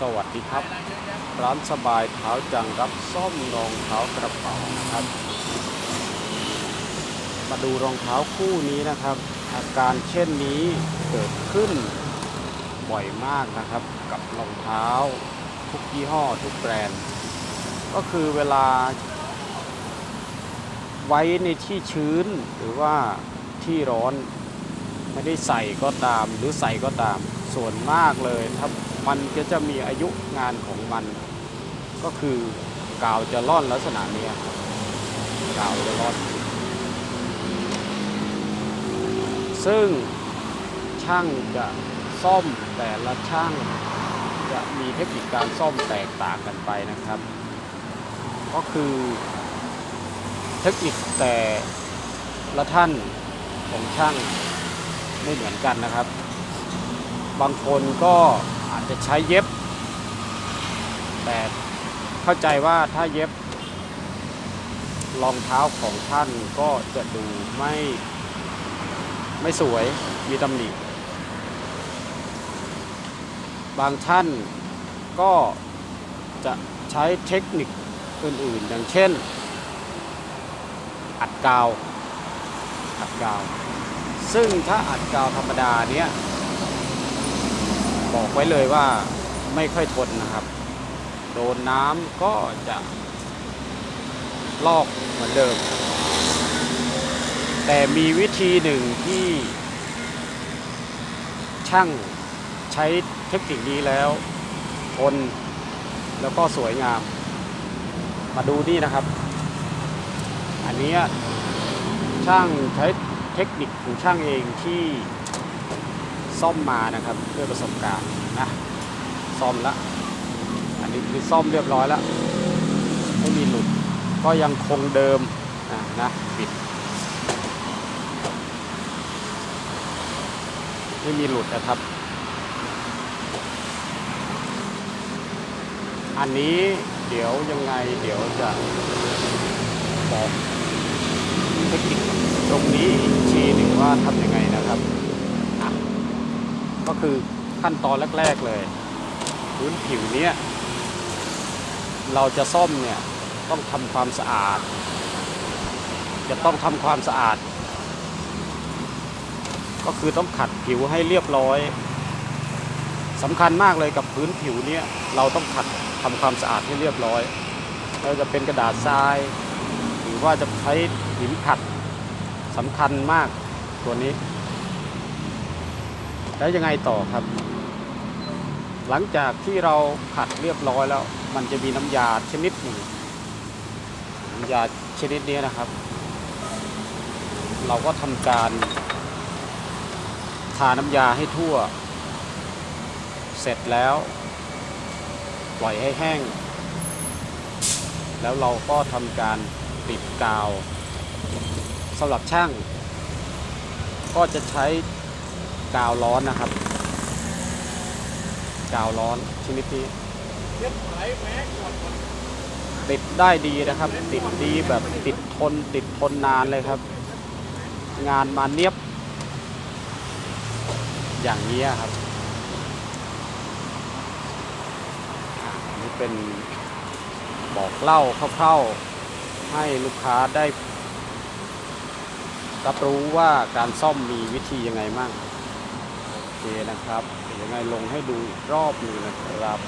สวัสดีครับ ร้านสบายเท้าจังรับซ่อมรองเท้ากระเป๋านะครับ มาดูรองเท้าคู่นี้นะครับ อาการเช่นนี้เกิดขึ้นบ่อยมากนะครับ กับรองเท้า ทุกยี่ห้อทุกแบรนด์ ก็คือเวลา ไว้ในที่ชื้นหรือว่าที่ร้อนไม่ได้ใส่ก็ตามหรือใส่ก็ตามส่วนมากเลยถ้า มันก็จะมีอายุงานของมัน ก็คือกาวจะร่อนลักษณะเนี้ยครับกาวจะร่อน ซึ่งช่างจะซ่อมแต่ละช่างจะมีเทคนิคการซ่อมแตกต่างกันไปนะครับ ก็คือเทคนิคแต่ละท่านของช่างไม่เหมือนกันนะครับ บางคนก็ อาจจะใช้เย็บ แต่เข้าใจว่าถ้าเย็บรองเท้าของท่านก็จะดูไม่ไม่สวยมีตำหนิ บางท่านก็จะใช้เทคนิคอื่นๆ อย่างเช่น อัดกาว อัดกาว ซึ่งถ้าอัดกาวธรรมดาเนี้ย บอกไว้เลยว่าไม่ค่อยทนนะครับ โดนน้ำก็จะลอกเหมือนเดิม แต่มีวิธีหนึ่งที่ช่างใช้เทคนิคนี้แล้ว ทนแล้วก็สวยงาม มาดูนี่นะครับ อันนี้ช่างใช้เทคนิคของช่างเองที่ ซ่อมมานะครับด้วยประสบการณ์นะซ่อมละอันนี้คือซ่อมเรียบร้อยแล้วไม่มีหลุดก็ยังคงเดิมนะนะปิดไม่มีหลุดนะครับ อันนี้เดี๋ยวยังไงเดี๋ยวจะบอกเทคนิคตรงนี้อีกทีหนึ่งว่าทำยังไงนะครับอะก็ คือขั้นตอนแรก ๆเลย พื้นผิวเนี้ยเราจะซ่อมเนี่ยต้องทำความสะอาด จะต้องทำความสะอาด ก็คือต้องขัดผิวให้เรียบร้อยสำคัญมากเลยกับพื้นผิวเนี้ยเราต้องขัดทำความสะอาดให้เรียบร้อยเราจะเป็นกระดาษทราย หรือว่าจะใช้หินขัดสำคัญมากตัวนี้ แล้วยังไงต่อครับ หลังจากที่เราขัดเรียบร้อยแล้ว มันจะมีน้ำยาชนิดหนึ่งน้ำยาชนิดนี้นะครับ เราก็ทำการทาน้ำยาให้ทั่ว เสร็จแล้ว ปล่อยให้แห้ง แล้วเราก็ทำการติดกาวสำหรับช่าง ก็จะใช้ กาวร้อนนะครับ กาวร้อนชนิดนี้ติดได้ดีนะครับ ติดดีแบบติดทนติดทนนานเลยครับ งานมาเนียบ อย่างนี้ครับนนี้เป็นบอกเล่าคร่าวๆให้ลูกค้าได้รับรู้ว่าการซ่อมมีวิธียังไงมั่ง เคนะครับยวยังไงลงให้ดูอีกรอบหนึงนะครับ